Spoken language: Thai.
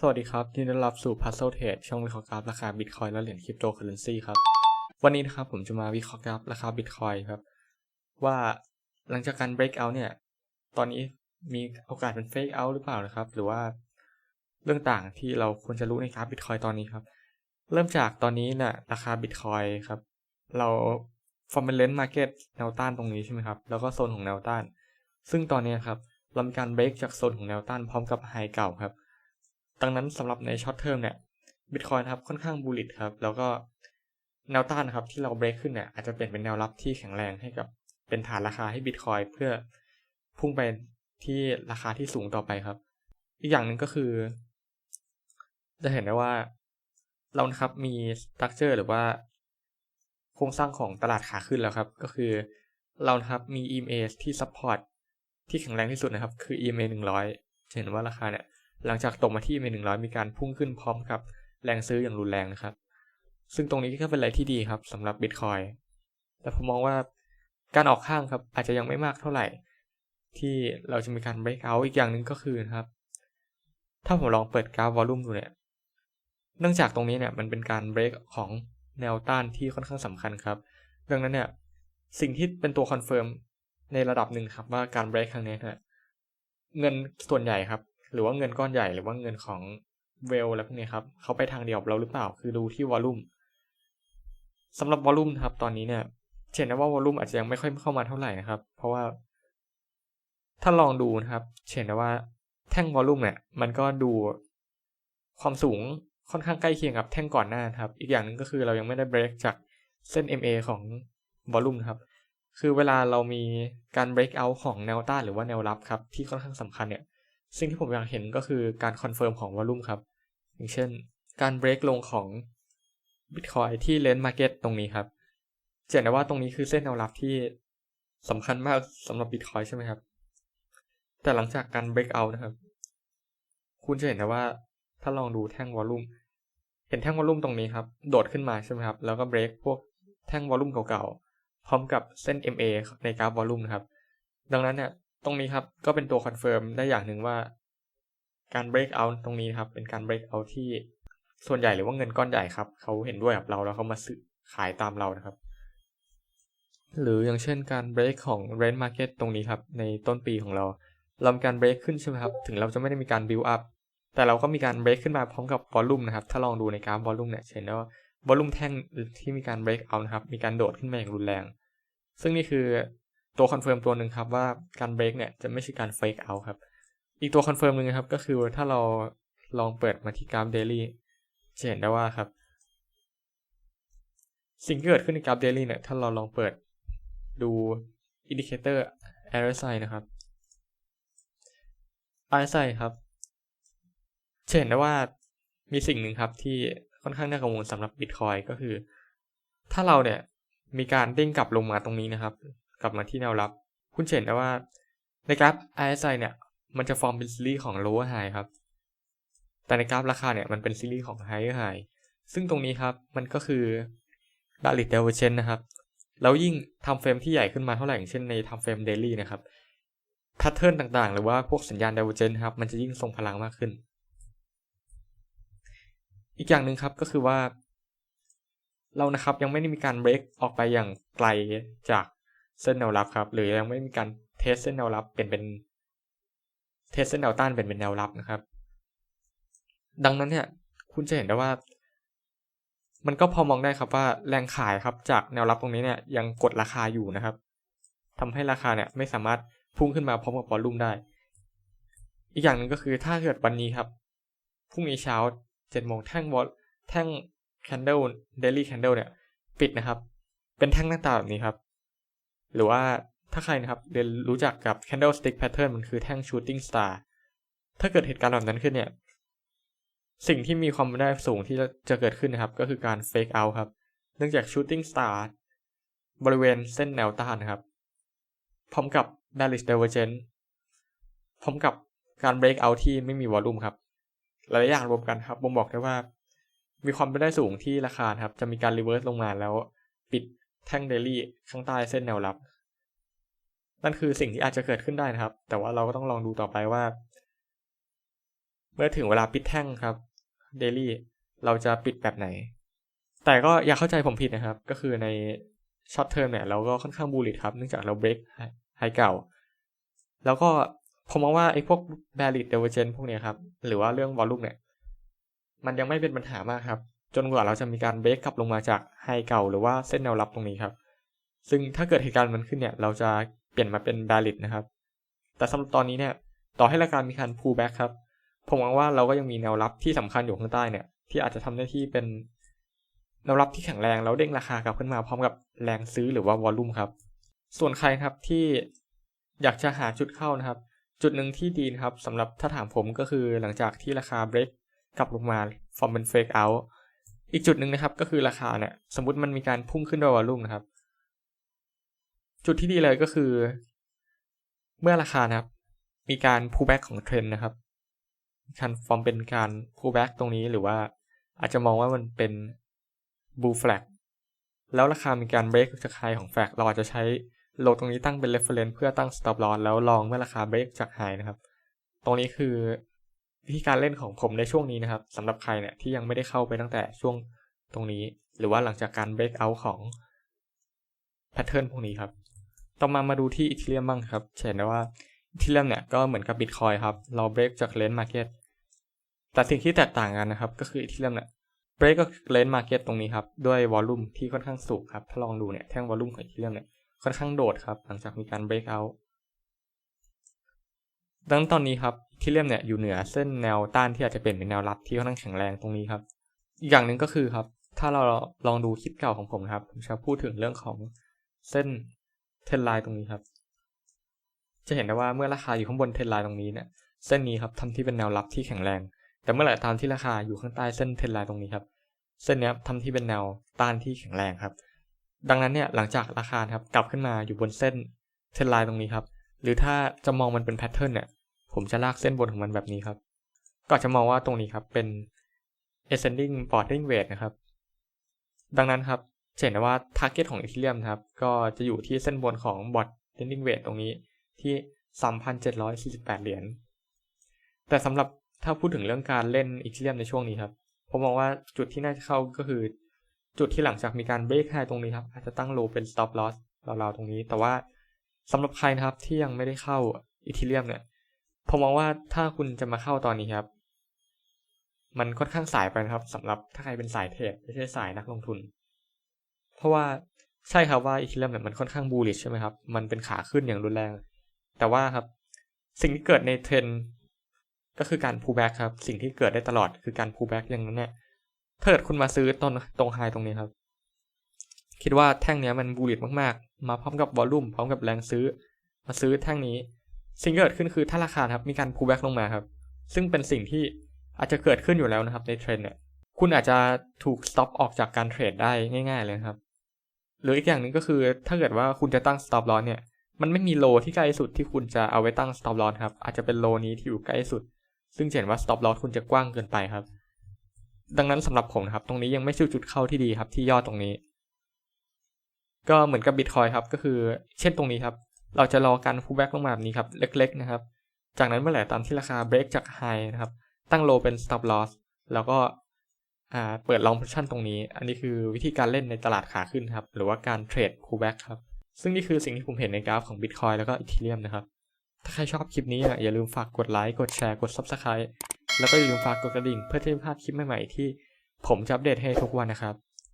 สวัสดีครับยินดีต้อนรับสู่ Puzzle Trade ช่องวิเคราะห์กราฟราคาบิตคอยและเหรียญคริปโตเคอเรนซีครับ วันนี้นะครับผมจะมาวิเคราะห์กราฟราคาบิตคอยครับ ว่าหลังจากการ break out เนี่ย ตอนนี้มีโอกาสเป็น fake out หรือเปล่านะครับ หรือว่าเรื่องต่างที่เราควรจะรู้ในกราฟบิตคอยตอนนี้ครับ เริ่มจากตอนนี้นี่ยราคาบิตคอยครับ เรา fundamental market แนวต้านตรงนี้ใช่ไหมครับ แล้วก็โซนของแนวต้าน ซึ่งตอนนี้ครับเรามีการ break จากโซนของแนวต้านพร้อมกับไฮเก่าครับ ดังนั้นสำหรับในช็อตเทอมเนี่ยบิตคอยนะครับค่อนข้างบูลลิตครับ แล้วก็แนวต้านนะครับที่เราเบรกขึ้นเนี่ยอาจจะเปลี่ยนเป็นแนวรับที่แข็งแรงให้กับเป็นฐานราคาให้บิตคอยเพื่อพุ่งไปที่ราคาที่สูงต่อไปครับ อีกอย่างหนึ่งก็คือ จะเห็นได้ว่าเรานะครับมีสตั๊กเจอร์หรือว่า โครงสร้างของตลาดขาขึ้นแล้วครับ ก็คือเรานะครับมี EMA ที่ซัพพอร์ตที่แข็งแรงที่สุดนะครับ คือ EMA 100 จะเห็นว่าราคาเนี่ย หลังจากตกมาที่ EMA 100มีการพุ่งขึ้นพร้อมกับแรงซื้ออย่างรุนแรงนะครับ ซึ่งตรงนี้ก็เป็นอะไรที่ดีครับสำหรับ Bitcoin แต่ผมมองว่าการออกข้างครับอาจจะยังไม่มากเท่าไหร่ ที่เราจะมีการ break out อีกอย่างหนึ่งก็คือนะครับ ถ้าผมลองเปิดกราฟวอลลุ่มดูเนี่ยเนื่องจากตรงนี้เนี่ยมันเป็นการ break ของแนวต้านที่ค่อนข้างสำคัญครับดังนั้นเนี่ยสิ่งที่เป็นตัวคอนเฟิร์มในระดับหนึ่งครับว่าการ break ครั้งนี้เนี่ยเงินส่วนใหญ่ครับ หรือว่าเงินก้อนใหญ่หรือว่าเงินของเวลอะไรพวกนี้ครับเขาไปทางเดียวกับเราหรือเปล่า คือดูที่วอลลุ่มสำหรับวอลลุ่มครับตอนนี้เนี่ยเห็นได้ว่าวอลลุ่มอาจจะยังไม่ค่อยเข้ามาเท่าไหร่นะครับ เพราะว่า ถ้าลองดูนะครับเห็นได้ว่าแท่งวอลลุ่มเนี่ยมันก็ดูความสูงค่อนข้างใกล้เคียงกับแท่งก่อนหน้าครับ อีกอย่างหนึ่งก็คือเรายังไม่ได้เบรกจากเส้น MA ของวอลลุ่มครับ คือเวลาเรามีการ break out ของแนวต้านหรือว่าแนวรับครับ ที่ค่อนข้างสำคัญเนี่ย สิ่งที่ผมอยากเห็นก็คือการคอนเฟิร์มของวอลลุ่มครับ อย่างเช่น การ break ลงของ Bitcoin ที่เลน Market ตตรงนี้ครับเห็นได้ว่าตรงนี้คือเส้นแนวรับที่สำคัญมากสำหรับ Bitcoin ใช่ไหมครับ แต่หลังจากการ break out นะครับ คุณจะเห็นได้ว่าถ้าลองดูแท่งวอลลุ่มเห็นแท่งวอลลุ่มตรงนี้ครับ โดดขึ้นมาใช่ไหมครับ แล้วก็ break พวกแท่งวอลลุ่มเก่าๆ พร้อมกับเส้น MA ในกราฟวอลลุ่มนะครับ ดังนั้นเนี่ย ตรงนี้ครับก็เป็นตัวคอนเฟิร์มได้อย่างหนึ่งว่าการ break out ตรงนี้ครับเป็นการ break out ที่ส่วนใหญ่หรือว่าเงินก้อนใหญ่ครับเขาเห็นด้วยกับเราแล้วเขามาซื้อขายตามเรานะครับ หรืออย่างเช่นการ break ของ rent market ตรงนี้ครับในต้นปีของเราเรามีการ break ขึ้นใช่ไหมครับถึงเราจะไม่ได้มีการ build up แต่เราก็มีการ break ขึ้นมาพร้อมกับ volume นะครับ ถ้าลองดูในกราฟ volume เนี่ยเห็นได้ว่า volume แท่งที่มีการ break out นะครับมีการโดดขึ้นมาอย่างรุนแรง ซึ่งนี่คือ ตัวคอนเฟิร์มตัวหนึ่งครับว่าการ break เนี่ยจะไม่ใช่การ fake out ครับ อีกตัวคอนเฟิร์มหนึ่งครับก็คือถ้าเราลองเปิดมาที่กราฟ daily จะเห็นได้ว่าครับ สิ่งที่เกิดขึ้นในกราฟ daily เนี่ยถ้าเราลองเปิดดู indicator RSI นะครับ RSI ครับจะเห็นได้ว่ามีสิ่งหนึ่งครับที่ค่อนข้างน่ากังวลสำหรับ Bitcoin ก็คือ ถ้าเราเนี่ยมีการเด้งกลับลงมาตรงนี้นะครับ กลับมาที่แนวรับ คุณเห็นได้ว่าในกราฟ RSI เนี่ย มันจะฟอร์มเป็นซีรีส์ของ lower high ครับ แต่ในกราฟราคาเนี่ยมันเป็นซีรีส์ของ higher high ซึ่งตรงนี้ครับมันก็คือ valid divergence นะครับ แล้วยิ่งทำเฟรมที่ใหญ่ขึ้นมาเท่าไหร่อย่างเช่นในทำเฟรม daily นะครับแพทเทิร์นต่างๆ หรือว่าพวกสัญญาณ divergence ครับมันจะยิ่งทรงพลังมากขึ้น อีกอย่างหนึ่งครับก็คือว่าเรานะครับยังไม่ได้มีการเบรกออกไปอย่างไกลจาก เส้นแนวรับครับ หรือยังไม่มีการเทสเส้นแนวรับเป็นเป็นเทสเส้นแนวต้านเป็นเป็นแนวรับนะครับ ดังนั้นเนี่ยคุณจะเห็นได้ว่า มันก็พอมองได้ครับว่าแรงขายครับจากแนวรับตรงนี้เนี่ยยังกดราคาอยู่นะครับทำให้ราคาเนี่ยไม่สามารถพุ่งขึ้นมาพร้อมกับวอลลุ่มได้ อีกอย่างหนึ่งก็คือถ้าเกิดวันนี้ครับพรุ่งนี้เช้าเจ็ดโมงแท่งวอลแท่ง candle daily candle เนี่ย ปิดนะครับ เป็นแท่งหน้าตาแบบนี้ครับ หรือว่าถ้าใครนะครับเรียนรู้จักกับ candlestick pattern มันคือแท่ง shooting star ถ้าเกิดเหตุการณ์แบบนั้นขึ้นเนี่ย สิ่งที่มีความเป็นได้สูงที่จะเกิดขึ้นนะครับ ก็คือการ fake out ครับ เนื่องจาก shooting star บริเวณเส้นแนวต้านนะครับ พร้อมกับ bearish divergence พร้อมกับการ break out ที่ไม่มีวอลลุ่มครับ หลายอย่างรวมกันครับบ่งบอกได้ว่า มีความเป็นได้สูงที่ราคาครับ จะมีการรีเวิร์สลงมาแล้ว ปิด แท่งเดลี่ข้างใต้เส้นแนวรับ นั่นคือสิ่งที่อาจจะเกิดขึ้นได้นะครับ แต่ว่าเราก็ต้องลองดูต่อไปว่า เมื่อถึงเวลาปิดแท่งครับเดลี่เราจะปิดแบบไหน แต่ก็อย่าเข้าใจผมผิดนะครับ ก็คือในช็อตเทอมเนี่ยเราก็ค่อนข้างบูลลิตครับ เนื่องจากเราเบรกไฮเก่า แล้วก็ผมมองว่าไอ้พวก valid divergence พวกเนี้ยครับ หรือว่าเรื่องวอลลุ่มเนี่ย มันยังไม่เป็นปัญหามากครับ จนกว่าเราจะมีการเบรกกลับลงมาจากไฮเก่าหรือว่าเส้นแนวรับตรงนี้ครับ ซึ่งถ้าเกิดเหตุการณ์มันขึ้นเนี่ย เราจะเปลี่ยนมาเป็น valid นะครับ แต่สำหรับตอนนี้เนี่ย ต่อให้ราคามีการ pull back ครับ ผมหวังว่าเราก็ยังมีแนวรับที่สำคัญอยู่ข้างใต้เนี่ย ที่อาจจะทำหน้าที่เป็นแนวรับที่แข็งแรงแล้วเด้งราคากลับขึ้นมาพร้อมกับแรงซื้อหรือว่าวอลลุ่มครับ ส่วนใครครับที่อยากจะหาจุดเข้านะครับ จุดหนึ่งที่ดีนะครับสำหรับถ้าถามผมก็คือหลังจากที่ราคาเบรกกลับลงมาฟอร์มเป็นเฟกเอาท์ อีกจุดหนึ่งนะครับก็คือราคาเนี่ยสมมติมันมีการพุ่งขึ้นด้วยวอลลุ่มนะครับ จุดที่ดีเลยก็คือ เมื่อราคานะครับ มีการ pullback ของเทรนนะครับการฟอร์มเป็นการ pullback ตรงนี้หรือว่าอาจจะมองว่ามันเป็น bull flag แล้วราคามีการ break จากไฮของ flag เราอาจจะใช้โลตรงนี้ตั้งเป็น reference เพื่อตั้ง stop loss แล้วลองเมื่อราคา break จากไฮนะครับ ตรงนี้คือ วิธีการเล่นของผมในช่วงนี้นะครับสำหรับใครเนี่ยที่ยังไม่ได้เข้าไปตั้งแต่ช่วงตรงนี้ หรือว่าหลังจากการ break out ของ pattern พวกนี้ครับ ต่อมามาดูที่อีเทเรียมบ้างครับเห็นได้ว่าอีเทเรียมเนี่ยก็เหมือนกับบิตคอยครับ เราเบรกจากเลน s ์มาร์เก็ตแต่สิ่งที่แตกต่างกันนะครับ ก็คืออีเทเรียมเนี่ยเบรกก็เลน s ์มาร์เก็ตตรงนี้ครับด้วยวอลลุ่มที่ค่อนข้างสูงครับ ถ้าลองดูเนี่ยแท่งวอลลุ่มของอีเทเรียมเนี่ยค่อนข้างโดดครับ หลังจากมีการเบรกเอาท์ ดังนั้นตอนนี้ครับอีเทเรียมเนี่ยอยู่เหนือเส้นแนวต้านที่อาจจะเป็นเป็นแนวรับที่ค่อนข้างแข็งแรงตรงนี้ครับ อีกอย่างหนึ่งก็คือครับ ถ้าเราลองดูคลิปเก่าของผมนะครับผมจะพูดถึงเรื่องของเส้นเทรนไลน์ตรงนี้ครับ จะเห็นได้ว่าเมื่อราคาอยู่ข้างบนเทรนไลน์ตรงนี้เนี่ยเส้นนี้ครับทำที่เป็นแนวรับที่แข็งแรง แต่เมื่อไหร่ตามที่ราคาอยู่ข้างใต้เส้นเทรนไลน์ตรงนี้ครับ เส้นนี้ทำที่เป็นแนวต้านที่แข็งแรงครับ ดังนั้นเนี่ยหลังจากราคาครับกลับขึ้นมาอยู่บนเส้นเทรนไลน์ตรงนี้ครับ หรือถ้าจะมองมันเป็นแพทเทิร์นเนี่ย ผมจะลากเส้นบนของมันแบบนี้ครับ ก็จะมองว่าตรงนี้ครับเป็น ascending boarding weight นะครับ ดังนั้นครับเห็นได้ว่า target ของ Ethereum ครับ ก็จะอยู่ที่เส้นบนของ bot lending weight ตรงนี้ที่ 3,748 เหรียญ แต่สำหรับถ้าพูดถึงเรื่องการเล่น Ethereum ในช่วงนี้ครับ ผมมองว่าจุดที่น่าจะเข้าก็คือ จุดที่หลังจากมีการ break high ตรงนี้ครับ อาจจะตั้ง low เป็น stop loss ราวๆตรงนี้ แต่ว่าสำหรับใครนะครับที่ยังไม่ได้เข้า Ethereum เนี่ย ผมมองว่าถ้าคุณจะมาเข้าตอนนี้ครับ มันค่อนข้างสายไปนะครับสำหรับถ้าใครเป็นสายเทรดไม่ใช่สายนักลงทุน เพราะว่าใช่ครับว่าอีทีเรียมเนี่ยมันค่อนข้างบูลลิชใช่ไหมครับ มันเป็นขาขึ้นอย่างรุนแรง แต่ว่าครับ สิ่งที่เกิดในเทรนก็คือการ pull back ครับ สิ่งที่เกิดได้ตลอดคือการ pull back อย่างนั้นเนี่ยถ้าเกิดคุณมาซื้อตอนตรงไฮตรงนี้ครับ คิดว่าแท่งเนี้ยมันบูลลิชมากๆ มาพร้อมกับวอลลุ่มพร้อมกับแรงซื้อ มาซื้อแท่งนี้ สิ่งที่เกิดขึ้นคือถ้าราคาครับมีการ pull back ลงมาครับ ซึ่งเป็นสิ่งที่อาจจะเกิดขึ้นอยู่แล้วนะครับในเทรนเนี่ยคุณอาจจะถูก stop ออกจากการเทรดได้ง่าย ๆ เลยครับ หรืออีกอย่างหนึ่งก็คือถ้าเกิดว่าคุณจะตั้ง stop loss เนี่ยมันไม่มีโลที่ใกล้สุดที่คุณจะเอาไว้ตั้ง stop loss ครับ อาจจะเป็นโลนี้ที่อยู่ใกล้สุด ซึ่งเห็นว่า stop loss คุณจะกว้างเกินไปครับ ดังนั้นสำหรับผมนะครับ ตรงนี้ยังไม่ใช่จุดเข้าที่ดีครับที่ยอดตรงนี้ ก็เหมือนกับ Bitcoin ครับ ก็คือ เช่นตรงนี้ครับ เราจะรอการ pullback ลงมาแบบนี้ครับเล็กๆนะครับ จากนั้นเมื่อไหร่ตามที่ราคา break จาก high นะครับตั้งโลเป็น stop loss แล้วก็เปิด long position ตรงนี้ อันนี้คือวิธีการเล่นในตลาดขาขึ้นครับ หรือว่าการเทรด pullback ครับ ซึ่งนี่คือสิ่งที่ผมเห็นในกราฟของ Bitcoin แล้วก็ Ethereum นะครับ ถ้าใครชอบคลิปนี้อย่าลืมฝากกดไลค์ กดแชร์ กด Subscribe แล้วก็อย่าลืมฝากกดกระดิ่ง เพื่อที่จะพลาดคลิปใหม่ๆที่ผมจะอัปเดตให้ทุกวันนะครับ